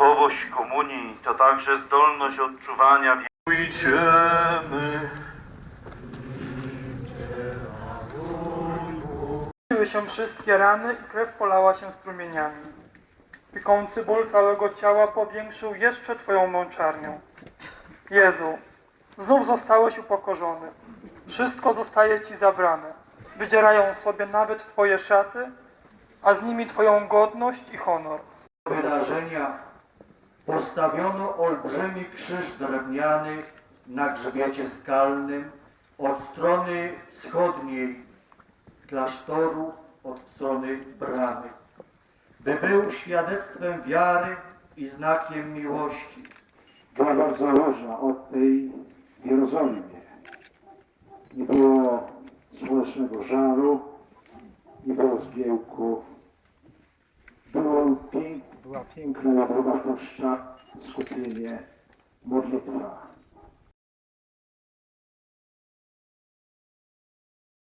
miłość komunii to także zdolność odczuwania Pójdziemy. Były się wszystkie rany i krew polała się strumieniami. Piekący ból całego ciała powiększył jeszcze Twoją mączarnię. Jezu, znów zostałeś upokorzony. Wszystko zostaje Ci zabrane. Wydzierają sobie nawet Twoje szaty, a z nimi Twoją godność i honor. wydarzenia postawiono olbrzymi krzyż drewniany na grzbiecie skalnym od strony wschodniej klasztoru, od strony bramy, by był świadectwem wiary i znakiem miłości. była bardzo różna od tej Jerozolimie. Nie było społecznego żaru, nie było zgiełków. Było pięk, była piękna, dobrowatościa, skupienie, modlitwa.